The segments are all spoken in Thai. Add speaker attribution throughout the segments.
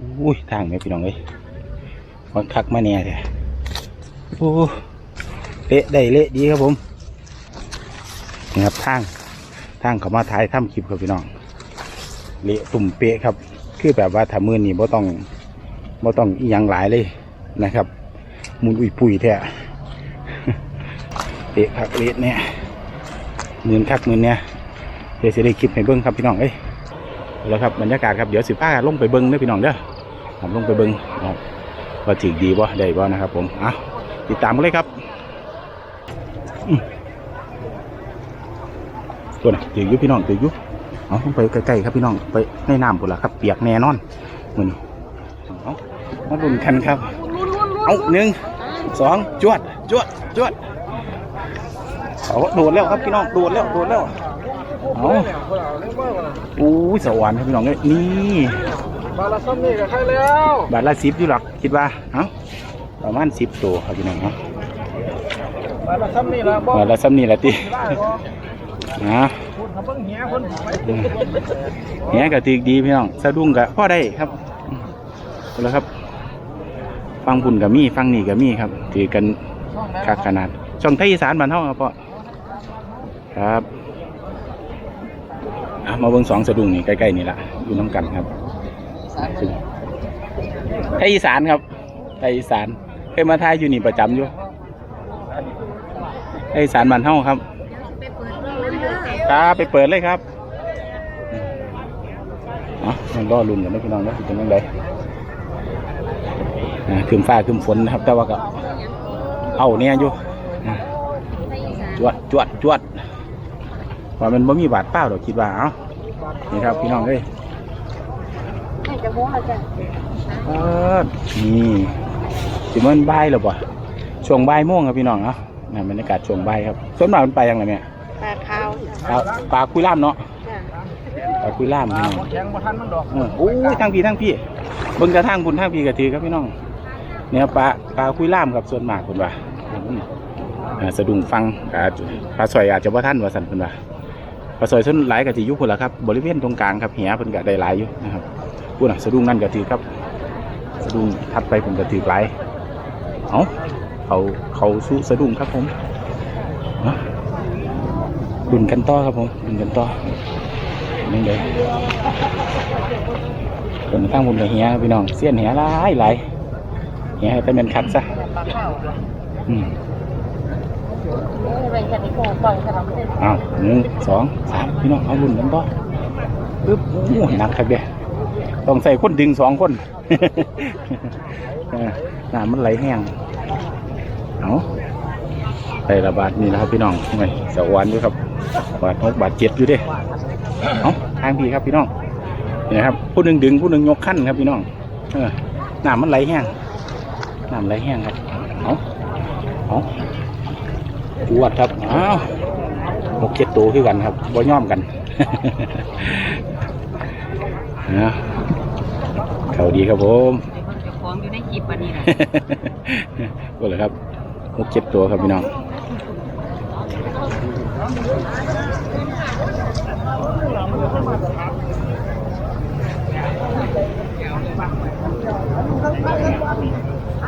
Speaker 1: อุ้ยทางไม่พี่น้องเลยมันคักมาเนี่ยแท้โอ้เละได้เละดีครับผมนี่ครับทางทางเขามาถ่ายทำคลิปครับพี่น้องเละตุ่มเปะครับ คือแบบว่าถ้ามือนี่บ่ต้องบ่ต้องอีหยังหลายเลยนะครับมุนอุ้ยปุยแท้เละคักเละเนี่ยหมื่นคักหมื่นเนี่ยเดี๋ยวจะได้คลิปให้เบิ้งครับพี่น้องเอ้ย แล้วครับบรรยากาศครับเดี๋ยวสิพ้าลงไปเบิ้งเด้อพี่น้องเด้อผมลงไปเบิ้งนะครับว่าถึกดีบ่ได้บ่นะครับ ผมอะติดตามมาเลยครับตัวน่ะถือยุพี่น้องถือยุเอาลงไปใกล้ๆครับพี่น้องไปในน้ำพุ่นละครับ เปียกแน่นอนมือนี้เอามาลุ้นกันครับเอาหนึ่งสองจวดจวดจวดเอาโดดแล้วครับพี่น้องโดดแล้วโดดแล้วเอา อู้ยสวรรค์ครับพี่น้องเอ้ยนี่
Speaker 2: บาลาซัมนี่กับใครแล้ว
Speaker 1: บาทละสิบอยู่หรอกคิดว่าเอ้าประมาณสิบตัวครับพี่น้องเนาะ
Speaker 2: บาลาซัมนี่ละบ่
Speaker 1: บาทละซ้ำนี่แหละติ
Speaker 2: ได้บ่
Speaker 1: อ่า
Speaker 2: คุณทำเบิ่งเหี้ยคนไป
Speaker 1: เนี้ยก็ตีดีพี่น้องสะดุ้งกับพ่อได้ครับเอาละครับ ฟังพุ่นกับมีฟังนี่กับมีครับถือกันคักขนาดช่องไทยอีสานบ้านเฮาครับพ่อครับ อะมาเบิ่งสองสะดุ้งนี่ใกล้ๆนี่ละอยู่น้ำกันครับไทยอีสานครับไทยอีสานเคยมาทายอยู่นี่ประจำอยู่ไทยอีสานบ้านเฮาครับครับไปเปิดเลยครับเอ๋อมันรอลุ่นกันนะพี่น้องนะเป็นยังไงอ่าคืมฟ้าคืมฝนนะครับ แต่ว่าก็เอาเนี่ยอยู่จวดจวดจวด ว่ามันบ่มีบาดเป้าดอกคิดว่าเอ้านี่ครับพี่น้องเอ้ยเออนี่สิมันบ่ายแล้วบ่ช่วงบ่ายโมงครับพี่น้องเนาะนะบรรยากาศช่วงบ่ายครับส่วนมากมันไปยังไงเนี่ย
Speaker 3: ปลาขาว
Speaker 1: ปลาปลาคุยล่ามเนาะ
Speaker 3: จ้ะ
Speaker 1: ปลาคุยล่ามพี่น้อง
Speaker 2: แข็งบ่ทันมันดอก
Speaker 1: เออโอ้ยทางพี่ทางพี่เบิ่งกระทางคุณทางพี่กระถือครับพี่น้องเนี่ยปลาปลาคุยล่ามครับส่วนมากคุณว่าอืมอ่าสะดุ้งฟังอาจปลาสอยอาจจะว่าท่านว่าสันคุณว่า ปลาสอยส่วนหลายกะทิอยุคนละครับบริเวณตรงกลางครับเหียเพิ่นกะได้หลายอยู่นะครับพูดน่ะสะดุ้งนั่นกะถือครับสะดุ้งทัดไปผมกะถือหลายเอาเขาเขาสู้สะดุ้งครับผมดุนกันต่อครับผมดุนกันต่อนี่เลยคนข้างบนกับเฮียพี่น้องเสี้ยนเหียหลายหลายเหียให้เป็นคัดซะอืม
Speaker 3: อ้า
Speaker 1: วหนึ่งสองสามพี่น้องเอาบุญกันต่อปึ๊บโอ้โหนักครับเด้ต้องใส่คนดึงสองคนน้ำมันไหลแห้งเอาไประบาดนี่นะครับพี่น้องไม่สวรรค์ด้วยครับบาดหกบาดเจ็ดอยู่เด้เอาทางพี่ครับพี่น้องนี่ครับผู้หนึ่งดึงผู้หนึ่งยกขั้นครับพี่น้องเออน้ำมันไหลแห้งน้ำไหลแห้งครับเอาเอา จวดครับอ้าวหกเจ็ดตัวคือกันครับบ่ย่อมกันเอาเขาดีครับผม
Speaker 3: เจ้าของอยู่ในคลิปวันนี้แหละ
Speaker 1: ก็เลยครับหกเจ็ดตัวครับพี่น้อง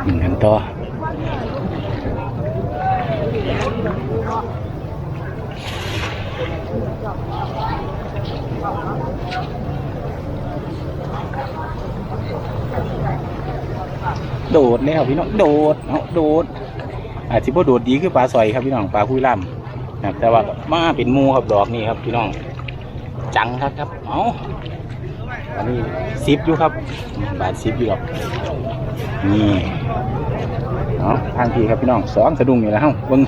Speaker 1: หนึ่งกันต่อ โดดแล้วพี่น้องโดดเอาโดดอาจจะบ่โดดดีคือปลาสอยครับพี่น้องปลาคุยล่ำนะครับแต่ว่ามาเป็นมูครับดอกนี่ครับพี่น้อง จังครับครับเอาอันนี้ซิปอยู่ครับบาทซิปอยู่หรอกนี่ เอาทางพี่ครับพี่น้องสองสะดุ้งนี่แหล้วเฮ้าเบิ่ง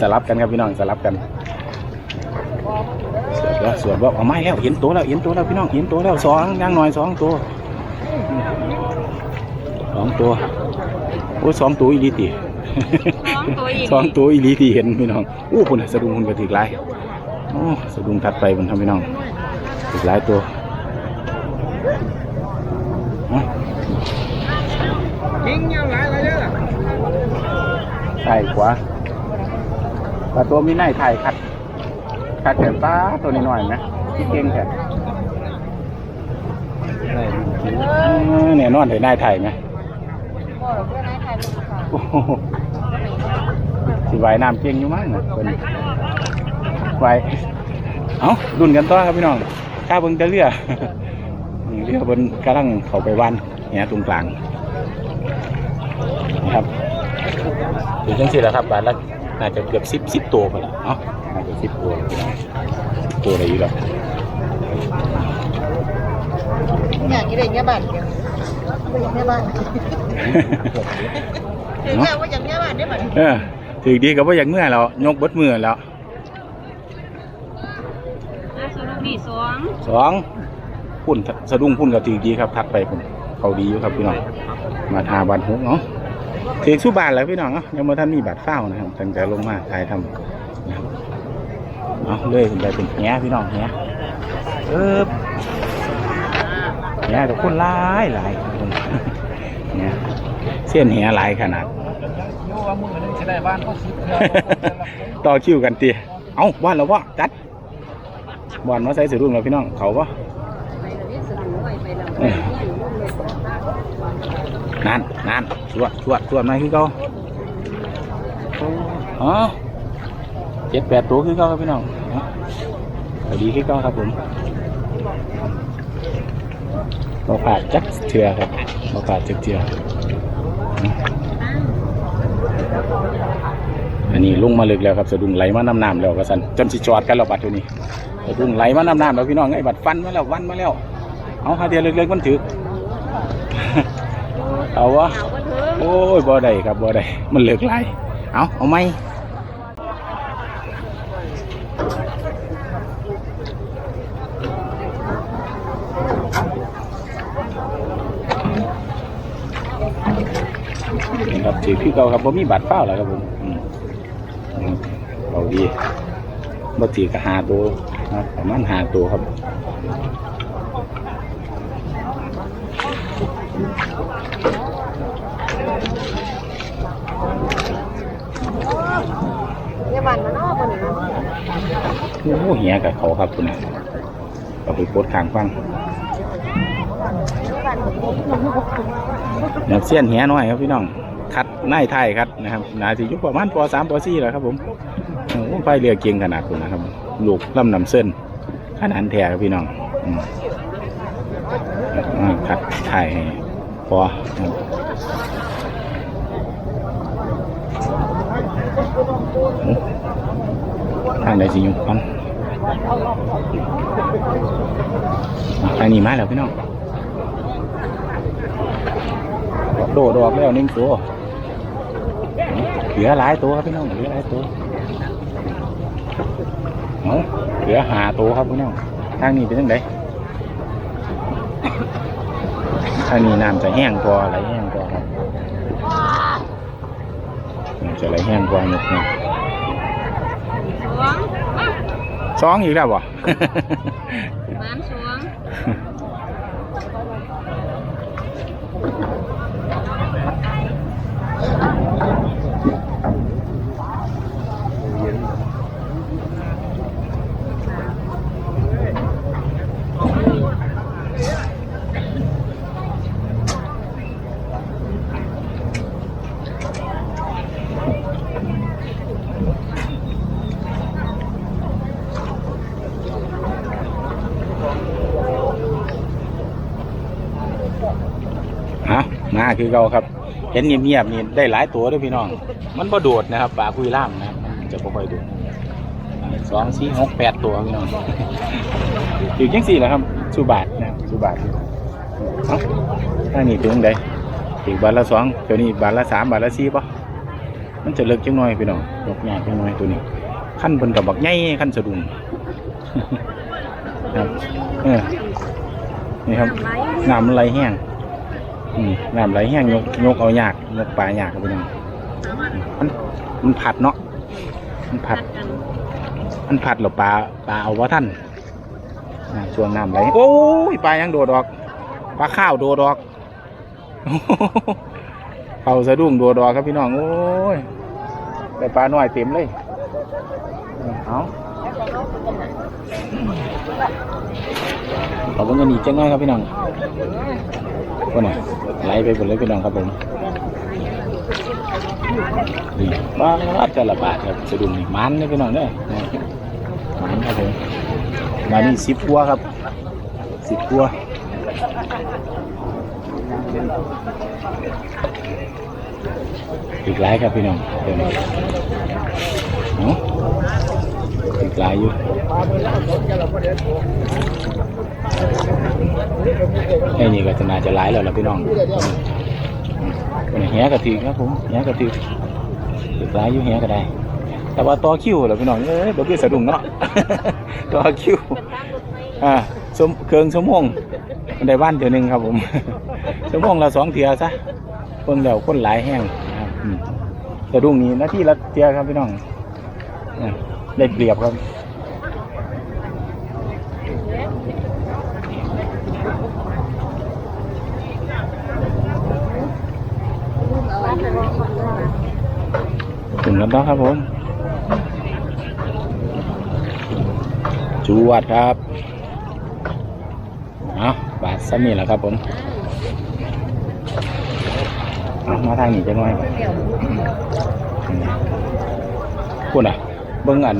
Speaker 1: สลับกันครับพี่น้องสลับกันสวดแล้วสวดว่าเอาไม้แล้วเห็นตัวแล้วเห็นตัวแล้วพี่น้องเห็นตัวแล้วสองอย่างหน่อยสองตัวสองตัวโอ้ยสองตัวอีดีติ
Speaker 3: สองตัวอีก
Speaker 1: สองตัวอีหลีที่เห็นพี่น้องอู้พุ่นน่ะสะดุ้งพุ่นก็ถือหลายโอ้สะดุ้งทัดไปพุ่นทำพี่น้องถือหลายตัวเอ้า
Speaker 2: ยิงยังหลายหลายเด้อ
Speaker 1: ใช่ขวาปลาตัวมีหน้าถ่ายคัดคัดแต่ปลาตัวน้อยๆนะที่เก่งแค่ได้เนี่ยนอนได้นายไทยไหม
Speaker 3: บ่หรอกเพื่อนนายไทยลูกค่ะ
Speaker 1: โอ้โหสิว่ายน้ำเก่งอยู่มั้งนะคนไว้เอารุ่นกันต่อครับพี่น้องข้าเบิ่งแต่เรือนี่เรือบนกำลังเข้าไปวันเนี่ยตรงกลางนะครับ ถึงจังสิแล้วครับบาทละน่าจะเกือบสิบสิบตัวไปแล้วเนาะน่าจะสิบตัวแล้วพี่น้องสิบตัวอะไรอยู่แล้ว
Speaker 3: อยากกินอะไรเงี้ยบ้านเดียวไม่อยากเงี้ยบ้านถึงแล้วว่าอย่างเงี้ยบ้านได้บ้าน
Speaker 1: เออถือดีกับว่าอย่างเมื่อแล้วยกเบดมือแล้ว
Speaker 3: อาสุรบีสอง
Speaker 1: สองพุ่นสะดุ้งพุ่นกับถือดีครับทักไปพุ่นเขาดีอยู่ครับพี่น้องมาทาบานหุกเนาะ ถือสู้บานแล้วพี่น้องเนาะยังมาท่านมีบาดเฝ้านะครับตั้งแต่ลงมาถ่ายทำนะครับเอาเลยขึ้นไปเป็นแหพี่น้องแหเออแหแต่คนหลายหลายครับผมเนี่ยเส้นแหหลายขนาดต่อคิวกันเตียเอาบ้านเราวะจัดบ้านมาใส่สือรุ่นแล้วพี่น้องเขาวะ
Speaker 3: นั่น
Speaker 1: นั่นชวดชวดชวดมาคือเขาอ๋อเจ็ดแปดตัวคือเขาครับพี่น้องดีคือเขาครับผมเราขาดจักเถื่อครับเราขาดจักเถื่ออันนี้ลุงมาลึกแล้วครับสะดุ้งไหลมาน้ำน้ำแล้วก็สันจนสิจอดกันแล้วบัดตัวนี้สะดุ้งไหลมาน้ำน้ำแล้วพี่น้องไอ้บัดฟันมาแล้ววันมาแล้วเอาหาเดียเล็กๆมันถือ เอาวะโอ้ยบ่ได้ครับบ่ได้มันเหลือกหลายเอาเอาไหมครับถือคือเก่าครับบ่มีบัตรเฝ้าแล้วครับผมเอาดีบ่ถือกระหาตัวประมาณหาตัวครับ
Speaker 3: เงี้ยบ้านมันนอกคนนี้เนาะ
Speaker 1: โอ้โหเหียกับเขาครับคุณน่ะเอาไปโพดขางฟังนักเสี้ยนเหียน้อยครับพี่น้อง คัดน่ายไทยครับนะครับนาสิยุคประมาณปสามปสี่แล้วครับ ผมโอ้โหไฟเรือเก่งขนาดคุณนะครับลูกลำนำเส้นขนาดแท้ครับพี่น้องคัดไทยพอ ทางใดสิอยุคกันทางนี้มาแล้วพี่น้องโดดออกแล้วหนึ่งตัวเหลือหลายตัวครับพี่น้องเหลือหลายตัวเอาเหลือหาตัวครับพี่น้องทางนี้เป็นยังไงทางนี้น้ำจะแห้งพอไหลแห้งพอครับจะไหลแห้งพอหมดนะ
Speaker 3: สอง
Speaker 1: สองอีกแล้วบ่ คือเราครับ เห็นเงียบๆนี่ได้หลายตัวด้วยพี่น้อง มันบ่โดดนะครับปลาคุยล่ามนะครับจะบ่ค่อยโดดสองสี่หกแปดตัวพี่น้องอยู่ยังสี่แหละครับสุบาทนะครับสุบาทเอ้าถ้านี่ตัวงใดอีกบาทละสองตัวนี้บาทละสามบาทละสี่ปะมันจะเลิกจังน้อยพี่น้องยกใหญ่จังน้อยตัวนี้ขั้นบนกับบักใหญ่ขั้นสะดุ้งครับเออนี่ครับน้ำมันไหลแห้ง อืมน้ำไหลแห้งยกยกเอายากยกปลายากครับพี่น้องมันมันผัดเนาะมันผัด มันผัดหรอปลาปลาเอาว่าท่านช่วงน้ำไหลโอ้ยปลายังโดดออกปลาข้าวโดดออกเขาสะดุ้งโดดออกครับพี่น้องโอ้ยแต่ปลาหน้อยเต็มเลยเอาขอบคุณกันอีกจังน้อยครับพี่น้อง
Speaker 3: เก็
Speaker 1: น่ะ ไหลไปหมดเลยพี่น้องครับผมนี่บ้าจะละบาทครับสะดุ้งมันเลยพี่น้องเด้อนะมันครับผมมานี่สิบกัวครับสิบกัวอีกหลายครับพี่น้องเดี๋ยวนี้อีกหลายอยู่ ไอ้นี่ก็จะน่าจะหลายแล้วล่ะพี่น้องคนแหกระถือครับผมแหกระถือถือหลายอยู่แหก็ได้ แต่ว่าต่อคิวแล้วพี่น้องเอ้ยบ่คือสะดุ้งเนาะต่อคิวอ่าสมเครื่องชั่วโมงได้บ้านเดียวหนึงครับผมชั่วโมงละสองเทียซะเพิ่งแล้วคนหลายแห้งนะครับอืมสะดุ้งนี้หน้าที่ละเทียครับพี่น้องอ่าได้เปรียบครับ แล้วนะครับผมจวดครับเอาบาทซ้ำนี่แหละครับผมเอามาทางนี้จะน้อยก่อนอืมพูดอะเบิ้งอัน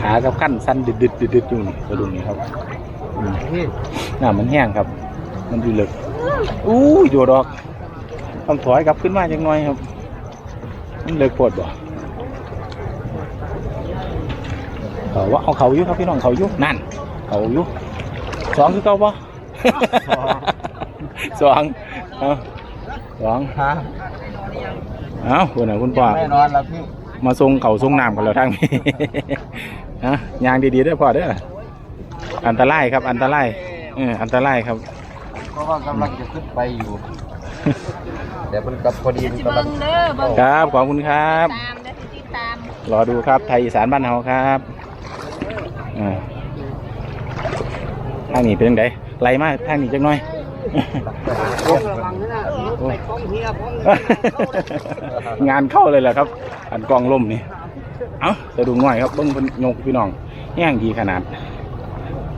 Speaker 1: ขากับขั้นสั้นดึดดึดดึดดึดอยู่นี่กระดุมนี่ครับน้ำมันแห้งครับ มันอยู่ลึกอู้ยโยดอก ต้องถอยกลับขึ้นมาจังหน่อยครับ เลิกปวดบ่เขาว่าเอาเขาอยู่ครับพี่น้องเขาอยู่นั่น เขาอยู่สองคือเก่าบ่สองเอาสอง
Speaker 2: ฮะ
Speaker 1: เอาคุณน่ะคุณพ่อ
Speaker 2: แน่นอนแล้วพี่
Speaker 1: มาส่งเขาส่งน้ำกันแล้วทางนี้ฮะยางดีๆเด้อพ่อเด้ออันตรายครับ อันตรายเอออันตรายครับ
Speaker 2: เพราะว่ากำลังจะขึ้นไปอยู่ แต่มันกับพอดีมัน
Speaker 3: สิ
Speaker 2: กำลั
Speaker 3: เบิ่
Speaker 2: ง
Speaker 3: งเด้อเบิ่ง
Speaker 1: ครับขอบคุณครับ
Speaker 3: ตามเด้อสิติดตาม
Speaker 1: รอดูครับไทยอีสานบ้านเฮาครับอ่าทางนี้เป็นยังไงไล่มาทางนี้จังหน่อย งานเข้าเลยแหละครับ อันกองล่มนี่ เอ้าสะดุงน้อยครับเบิ้งเพิ่นยกพี่น้องแห้งดีขนาด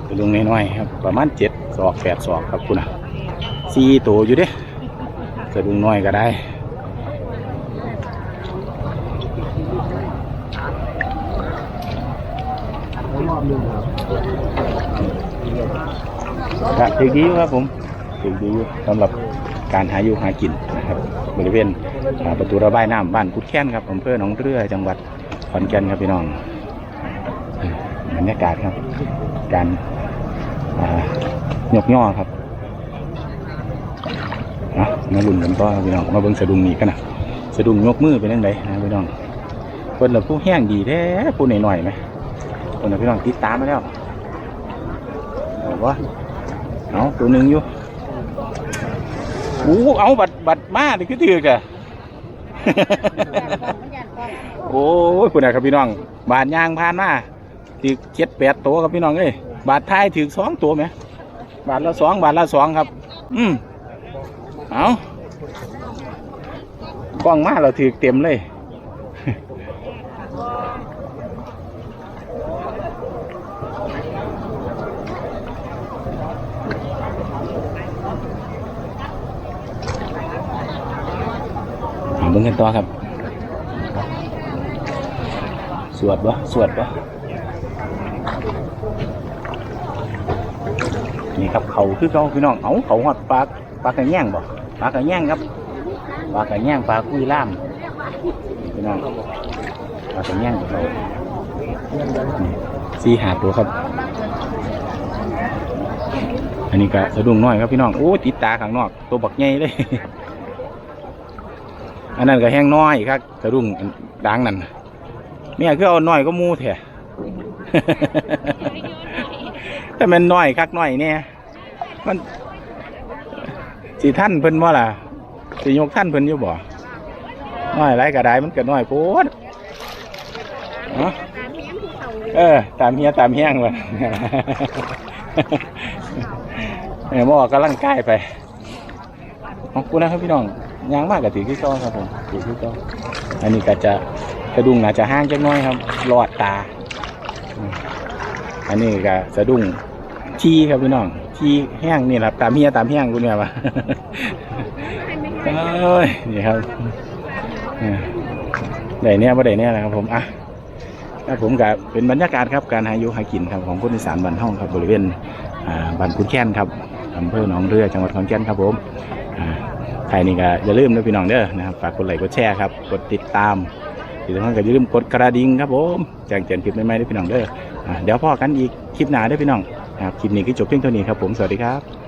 Speaker 1: สะดุงน้อยๆครับ ประมาณเจ็ดศอกแปดศอกครับคุณอะสี่ตัวอยู่เด้ สะดุงน้อยก็ได้ครับถือดีอยู่ครับผมถือดีอยู่สำหรับการหาอยู่หากินนะครับ บริเวณประตูระบายน้ำบ้านกุดแค้นครับอำเภอหนองเรือจังหวัดขอนแก่นครับพี่น้องอืมบรรยากาศครับ การยกย่อครับ มาลุ่นกันต่อพี่น้องมาเบิ่งสะดุงนี่กันนะสะดุงยกมือเป็นยังไงนะพี่น้องเพิ่นเราผู้แห้งดีแท้ผู้หน่อยๆไหมเพิ่นน่ะพี่น้องติดตามมาแล้วเอาวะเอาตัวหนึ่งอยู่อู้เอาบัดบัดมาดิคือถือกะโอ้ยคุณนะครับพี่น้อง บาทยางผ่านมาถือเจ็ดแปดตัวครับพี่น้องเอ้ยบาทไทายถือสองตัวไหมบาทละสองบาทละสองครับ อืม เอากล้องมาเราถือเต็มเลยเอาเบิ่งกันต่อครับ สวดบ่สวดบ่นี่ครับเขาคือเขาพี่น้อง เอาเขาหอดปลาปลากระแยงบ่ ปลากระแยงครับปลากระแยงปลาคุยล่ามพี่น้องปลากระแยงของเรานี่สี่หาตัวครับ อันนี้ก็สะดุ้งน้อยครับพี่น้องโอ้ติดตาข้างนอก ตัวบักใหญ่เลย อันนั้นก็แห้งน้อยครับสะดุ้งดังนั่นเนี่ยคือเอาน้อยก็มูแท้แต่มันน้อยคักน้อยเนี่ยมัน สีท่านเพิ่นว่าล่ะสียกท่านเพิ่นอยู่บ่น้อยไรก็ได้มันก็น้อยโพดเออ ตามเฮียตามเฮียงว่ะเออมออกกำลังกายไปขอบคุณนะครับพี่น้องยางมากกับถือที่ก้อครับผมถือที่ก้ออันนี้ก็จะกระดุงอาจจะห้างจักน้อยครับรอดตา อันนี้ก็สะดุ้งชีครับพี่น้อง ชีแห้งนี่แหละตามเฮียตามแห้งคุณเนี่ยวะเอ้ยนี่ครับเออได้เนี่ยบ่ได้เนี่ยนะครับผมอะครับผมกับเป็นบรรยากาศครับการหาอยู่หากินครับของคนอีสานบ้านห้องครับบริเวณอ่าบ้านคุณแค้นครับอำเภอหนองเรือจังหวัดขอนแก่นครับผมอ่าใครนี่ก็อย่าลืมนะพี่น้องเด้อนะครับฝากกดไลค์กดแชร์ครับกดติดตามที่สำคัญก็อย่าลืมกดกระดิ่งครับผมแจ้งเตือนคลิปใหม่ๆด้วยพี่น้องเด้ออ่าเดี๋ยวพ่อกันอีกคลิปหน้าเด้อพี่น้อง นะครับคลิปนี้ก็จบเพียงเท่านี้ครับผมสวัสดีครับ